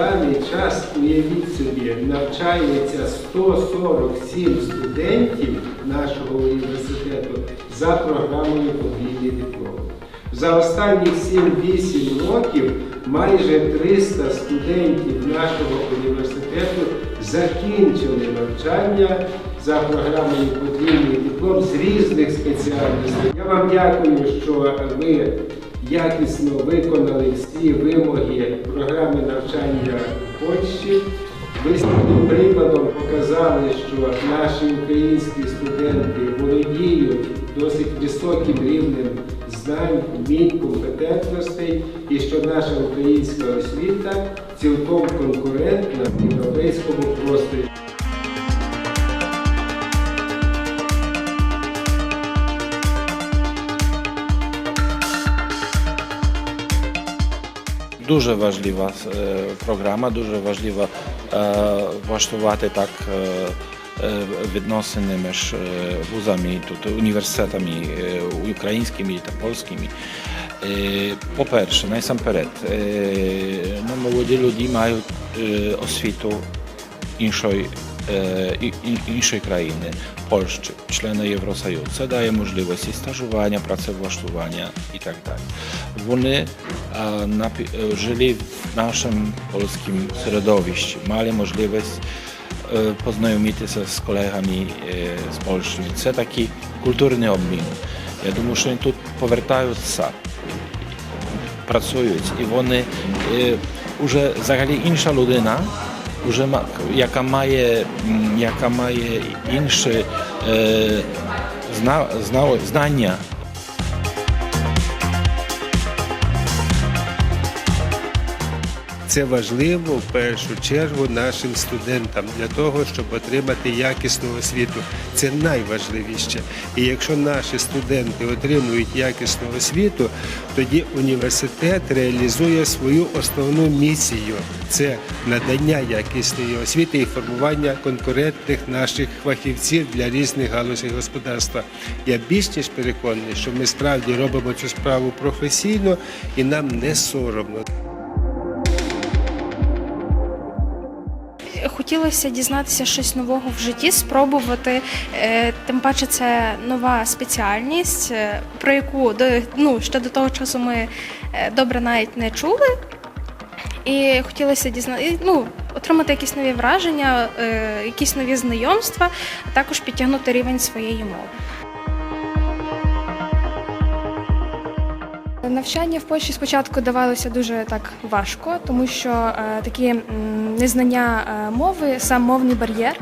даний час, уявіть собі, навчається 147 студентів нашого університету за програмою подвійний диплом. За останні 7-8 років майже 300 студентів нашого університету закінчили навчання за програмою подвійний диплом з різних спеціальностей. Я вам дякую, що ви якісно виконали всі вимоги програми навчання Польщі. Ви своїм прикладом показали, що наші українські студенти володіють досить високим рівнем знань, вмінь, компетентностей, і що наша українська освіта цілком конкурентна в європейському просторі. Дуже важлива е, програма, дуже важливо е, влаштувати так е, відносини між вузами, тут, університетами українськими та польськими. По-перше, насамперед, е, ну, молоді люди мають освіту іншої, іншої країни, Польщі, члени Євросоюзу. Це дає можливості стажування, працевлаштування і так далі. Вони а, напі- е, жили в нашому польському середовищі, мали можливість е, познайомитися з колегами е, з Польщі. Це такий культурний обмін. Я думаю, що вони тут повертаються працюють, і вони е, вже взагалі інша людина, вже яка має, яка має інші е, зна, знання. Це важливо в першу чергу нашим студентам для того, щоб отримати якісну освіту. Це найважливіше. І якщо наші студенти отримують якісну освіту, тоді університет реалізує свою основну місію це надання якісної освіти і формування конкурентних наших фахівців для різних галузей господарства. Я більш ніж переконаний, що ми справді робимо цю справу професійно і нам не соромно. Хотілося дізнатися щось нового в житті, спробувати. Е, Тим паче, це нова спеціальність, е, про яку до ну ще до того часу ми е, добре навіть не чули. І хотілося дізнати, ну, отримати якісь нові враження, якісь нові знайомства, а також підтягнути рівень своєї мови. Навчання в Польщі спочатку давалося дуже так важко, тому що е, такі м, незнання е, мови, сам мовний бар'єр.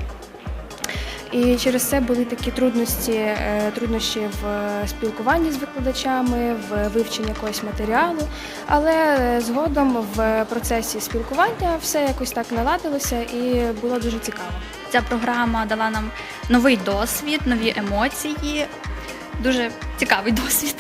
І через це були такі трудності, е, труднощі в е, спілкуванні з викладачами, в вивченні якогось матеріалу. Але е, згодом в процесі спілкування все якось так наладилося і було дуже цікаво. Ця програма дала нам новий досвід, нові емоції. Дуже цікавий досвід.